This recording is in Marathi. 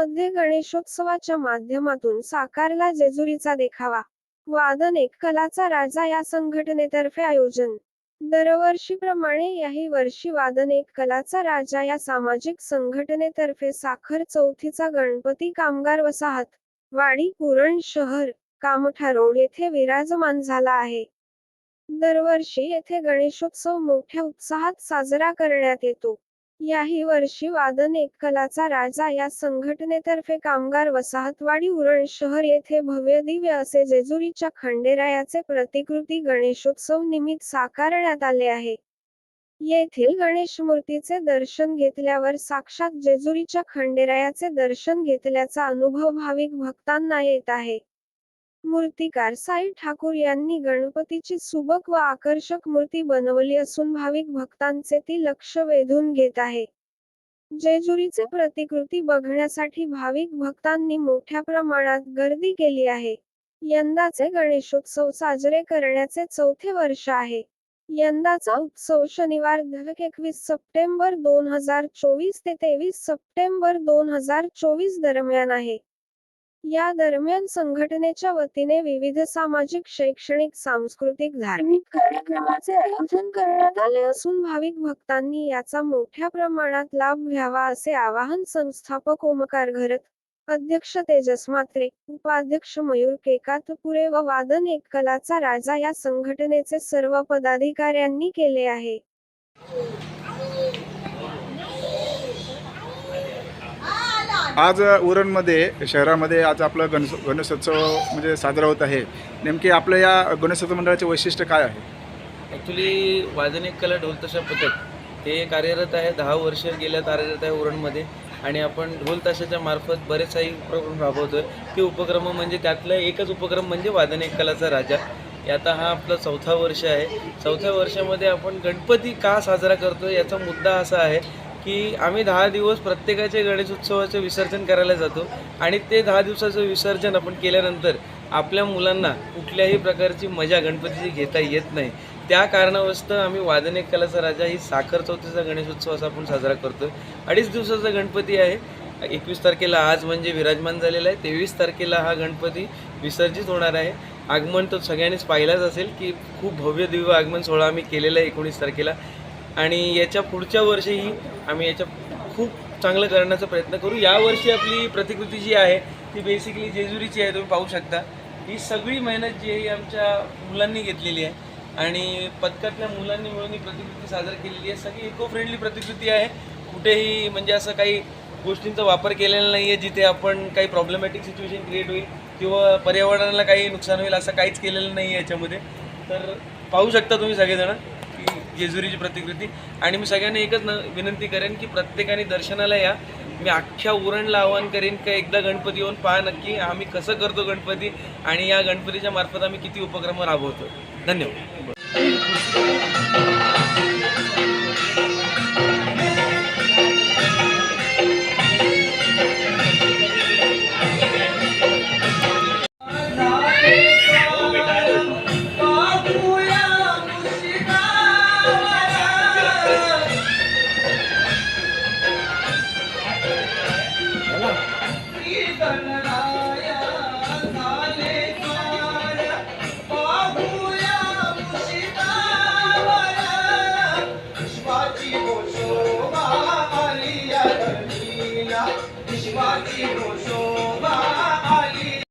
मध्ये गणेशोत्सवाच्या माध्यमातून साकारला जेजुरीचा देखावा. वादन एक कलाचा राजा या संघटनेतर्फे आयोजन. दरवर्षीप्रमाणे याही वर्षी वादन एक कलाचा राजा या सामाजिक संघटनेतर्फे साखर चौथीचा गणपती कामगार वसाहत वाडी पुरण शहर कामठा रोड येथे विराजमान झाला आहे. दरवर्षी येथे गणेशोत्सव मोठ्या उत्साहात साजरा करण्यात येतो. याही वर्षी वादन एक कलाचा राजा या संघटनेतर्फे कामगार वसाहतवाडी उरण शहर येथे भव्य दिव्य असे जेजुरीच्या खंडेरायाचे प्रतिकृती गणेशोत्सव निमित्त साकारण्यात आले आहे. येथील गणेश मूर्तीचे दर्शन घेतल्यावर साक्षात जेजुरीच्या खंडेरायाचे दर्शन घेतल्याचा अनुभव भाविक भक्तांना येत आहे. मूर्तिकार साई ठाकूर यांनी गणपतीची सुबक व आकर्षक मूर्ती बनवली असून भाविक भक्तांचे ती लक्ष वेधून घेत आहे. जेजुरीचे प्रतिकृती बघण्यासाठी भाविक भक्तांनी मोठ्या प्रमाणात गर्दी केली आहे. यंदाचे गणेशोत्सव साजरे करण्याचे चौथे वर्ष आहे. यंदाचा उत्सव शनिवार दिनांक एकवीस सप्टेंबर दोन हजार चोवीस ते तेवीस सप्टेंबर दोन हजार चोवीस दरम्यान आहे. या दरम्यान संघटनेच्या वतीने विविध सामाजिक शैक्षणिक सांस्कृतिक धार्मिक कार्यक्रमाचे आयोजन करण्यात आले असून भाविक भक्तांनी याचा मोठ्या प्रमाणात लाभ घ्यावा असे आवाहन संस्थापक ओमकार घरत अध्यक्ष तेजस मात्रे उपाध्यक्ष मयूर केकातपुरे व वादन एक कलाचा राजा या संघटनेचे सर्व पदाधिकाऱ्यांनी केले आहे. आज उरणमध्ये शहरामध्ये आज आपलं गणेश गणेशोत्सव म्हणजे साजरा होत आहे. नेमके आपल्या या गणेशोत्सव मंडळाचे वैशिष्ट्य काय आहे? ॲक्च्युली वादनिक कला ढोल तशा पथक. ते कार्यरत आहे दहा वर्ष गेल्या कार्यरत आहे उरणमध्ये. आणि आपण ढोल ताशाच्या मार्फत बरेच काही उपक्रम राबवतोय. ते उपक्रम म्हणजे त्यातला एकच उपक्रम म्हणजे वादनिक कलाचा राजा. आता हा आपला चौथा वर्ष आहे. चौथ्या वर्षामध्ये आपण गणपती का साजरा करतो याचा मुद्दा असा आहे की आम्ही दहा दिवस प्रत्येकाच्या गणेशोत्सवाचं विसर्जन करायला जातो आणि ते दहा दिवसाचं विसर्जन आपण केल्यानंतर आपल्या मुलांना कुठल्याही प्रकारची मजा गणपतीची घेता येत नाही. त्या कारणावस्तव आम्ही वादने कलाचा राजा ही साखर चौथीचा गणेशोत्सव असा आपण साजरा करतो अडीच दिवसाचा गणपती आहे. एकवीस तारखेला आज म्हणजे विराजमान झालेला आहे. तेवीस तारखेला हा गणपती विसर्जित होणार आहे. आगमन तो सगळ्यांनीच पाहिलाच असेल की खूप भव्य दिव्य आगमन सोहळा आम्ही केलेला आहे एकोणीस तारखेला. आणि याच्या पुढच्या वर्षीही आम्ही याच्या खूप चांगलं करण्याचा प्रयत्न करू. यावर्षी आपली प्रतिकृती जी आहे ती बेसिकली जेजुरीची आहे तुम्ही पाहू शकता. ही सगळी मेहनत जी आहे ही आमच्या मुलांनी घेतलेली आहे. आणि पथकातल्या मुलांनी मिळून ही प्रतिकृती सादर केलेली आहे. सगळी इको फ्रेंडली प्रतिकृती आहे. कुठेही म्हणजे असं काही गोष्टींचा वापर केलेला नाही आहे जिथे आपण काही प्रॉब्लेमॅटिक सिच्युएशन क्रिएट होईल किंवा पर्यावरणाला काही नुकसान होईल असं काहीच केलेलं नाही आहे याच्यामध्ये. तर पाहू शकता तुम्ही सगळेजण. जेजुरीची प्रतिकृती. आणि मी सगळ्यांना एकच न विनंती करेन की प्रत्येकाने दर्शनाला या. मी अख्ख्या उरणला आवाहन करेन का एकदा गणपती येऊन पहा नक्की आम्ही कसं करतो गणपती आणि या गणपतीच्या मार्फत आम्ही किती उपक्रम राबवतो धन्यवाद.